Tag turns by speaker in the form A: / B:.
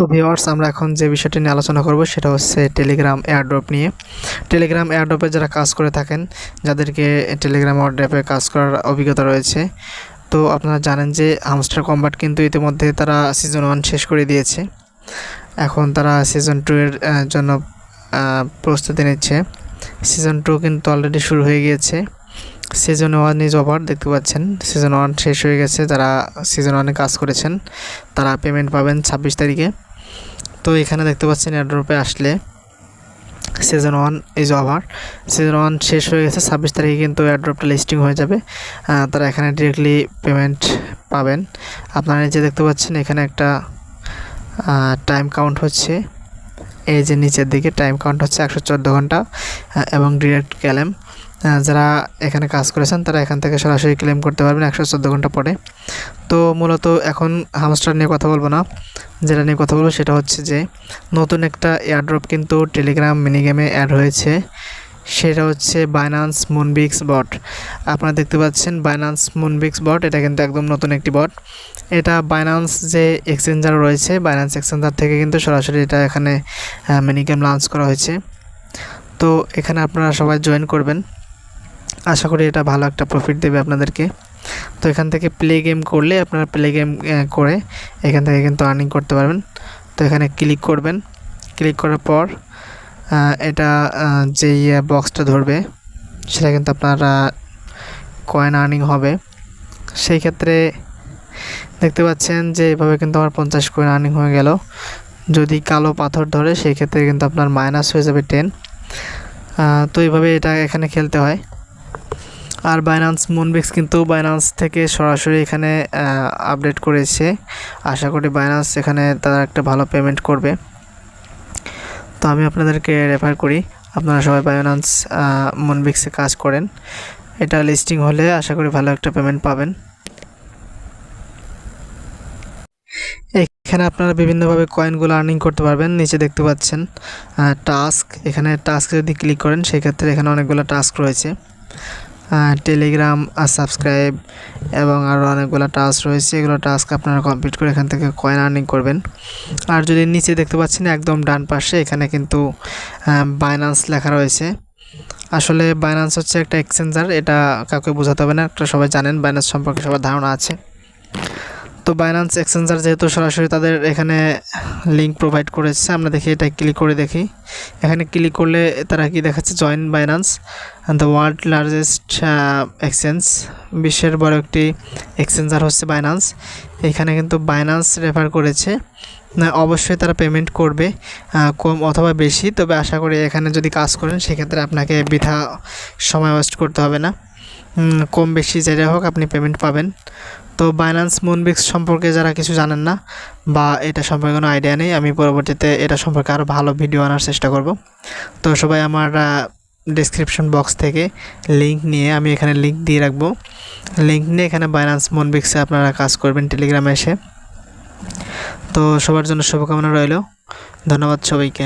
A: তো ভিওয়ার্স আমরা এখন যে বিষয়টি নিয়ে আলোচনা করব, সেটা হচ্ছে টেলিগ্রাম এয়ারড্রপ নিয়ে। টেলিগ্রাম এয়ারড্রপে যারা কাজ করে থাকেন, যাদেরকে টেলিগ্রাম এয়ারড্রপে কাজ করার অভিজ্ঞতা রয়েছে, তো আপনারা জানেন যে হামস্টার কম্বাট কিন্তু ইতিমধ্যে তারা সিজন ওয়ান শেষ করে দিয়েছে। এখন তারা সিজন টু এর জন্য প্রস্তুতি নিচ্ছে। সিজন টু কিন্তু অলরেডি শুরু হয়ে গিয়েছে। সিজন ওয়ান ইজ ওভার দেখতে পাচ্ছেন। সিজন ওয়ান শেষ হয়ে গেছে, যারা সিজন ওয়ানে কাজ করেছেন, তারা পেমেন্ট পাবেন ছাব্বিশ তারিখে। এখানে দেখতে পাচ্ছেন এয়ারড্রপে আসলে season one is over season one শেষ হয়ে গেছে, ছাব্বিশ তারিখে কিন্তু এয়ারড্রপটা লিস্টিং হয়ে যাবে। তারা এখানে ডিরেক্টলি পেমেন্ট পাবেন। আপনারা নিজে দেখতে পাচ্ছেন, এখানে একটা টাইম কাউন্ট হচ্ছে। এই যে নিচের দিকে টাইম কাউন্ট হচ্ছে একশো চোদ্দ ঘণ্টা এবং ডিরেক্ট ক্যালেম যারা এখানে কাজ করেছেন তারা এখান থেকে সরাসরি ক্লেম করতে পারবেন একশো চোদ্দ ঘণ্টা পরে। তো মূলত এখন হামস্টার নিয়ে কথা বলব না। যেটা নিয়ে কথা বলব সেটা হচ্ছে যে, নতুন একটা এয়ারড্রপ কিন্তু টেলিগ্রাম মিনি গেমে অ্যাড হয়েছে। সেটা হচ্ছে বাইনান্স মুনবিক্স বট আপনারা দেখতে পাচ্ছেন বাইনান্স মুনবিক্স বট এটা কিন্তু একদম নতুন একটি বট এটা বাইনান্স যে এক্সচেঞ্জার রয়েছে বাইনান্স এক্সচেঞ্জার থেকে কিন্তু সরাসরি এটা এখানে মিনি গেম লঞ্চ করা হয়েছে। তো এখানে আপনারা সবাই জয়েন করবেন। আশা করি এটা ভালো একটা প্রফিট দেবে আপনাদেরকে। তো এখান থেকে প্লে গেম করলে আপনারা প্লে গেম করে এখান থেকে কিন্তু আর্নিং করতে পারবেন। তো এখানে ক্লিক করবেন। ক্লিক করার পর এটা আহ, যে বক্সটা ধরবে সেটা কিন্তু আপনার কয়েন আর্নিং হবে। সেই ক্ষেত্রে দেখতে পাচ্ছেন যে এভাবে কিন্তু আমার পঞ্চাশ কয়েন আর্নিং হয়ে গেল। যদি কালো পাথর ধরে সেই ক্ষেত্রে কিন্তু আপনার মাইনাস হয়ে যাবে টেন তো এইভাবে এটা এখানে খেলতে হয়। আর বাইনান্স মুনবিক্স কিন্তু বাইনান্স থেকে সরাসরি এখানে আপডেট করেছে। আশা করি বাইনান্স এখানে তারা একটা ভালো পেমেন্ট করবে। তো আমি আপনাদেরকে রেফার করি। আপনারা সবাই বায়োনান্স মনবিক্সে কাজ করেন। এটা লিস্টিং হলে আশা করি ভালো একটা পেমেন্ট পাবেন। এখানে আপনারা বিভিন্নভাবে কয়েনগুলো আর্নিং করতে পারবেন। নিচে দেখতে পাচ্ছেন টাস্ক এখানে টাস্ক যদি ক্লিক করেন, সেক্ষেত্রে এখানে অনেকগুলো টাস্ক রয়েছে। টেলিগ্রাম আর সাবস্ক্রাইব এবং আরও অনেকগুলো টাস্ক রয়েছে। এগুলো টাস্ক আপনারা কমপ্লিট করে এখান থেকে কয়েন আর্নিং করবেন। আর যদি নিচে দেখতে পাচ্ছেন, একদম ডান পাশে এখানে কিন্তু বাইনান্স লেখা রয়েছে। আসলে বাইনান্স হচ্ছে একটা এক্সচেঞ্জার এটা কাউকে বোঝাতে হবে না। একটা সবাই জানেন বাইনান্স সম্পর্কে সবার ধারণা আছে। তো বাইনান্স এক্সচেঞ্জার যেহেতু সরাসরি তাদের এখানে লিঙ্ক প্রোভাইড করেছে, আমরা দেখি এটা ক্লিক করে দেখি। এখানে ক্লিক করলে তারা কি দেখাচ্ছে? Join Binance the world largest exchange বিশ্বের বড় একটি এক্সচেঞ্জার হচ্ছে বাইনান্স এখানে কিন্তু বাইনান্স রেফার করেছে। অবশ্যই তারা পেমেন্ট করবে কম অথবা বেশি, তবে আশা করি এখানে যদি কাজ করেন, সেক্ষেত্রে আপনাকে বৃথা সময় ওয়েস্ট করতে হবে না। কম বেশি যেটা হোক আপনি পেমেন্ট পাবেন। তো বাইনান্স মুনবিক্স সম্পর্কে যারা কিছু জানেন না বা এটা সম্পর্কে কোনো আইডিয়া নেই, আমি পরবর্তীতে এটা সম্পর্কে আরও ভালো ভিডিও আনার চেষ্টা করব। তো সবাই আমার ডিসক্রিপশন বক্স থেকে লিঙ্ক নিয়ে আমি এখানে লিঙ্ক দিয়ে রাখব। লিঙ্ক নিয়ে এখানে বাইনান্স মুনবিক্সে আপনারা কাজ করবেন টেলিগ্রামে এসে। তো সবার জন্য শুভকামনা রইল। ধন্যবাদ সবাইকে।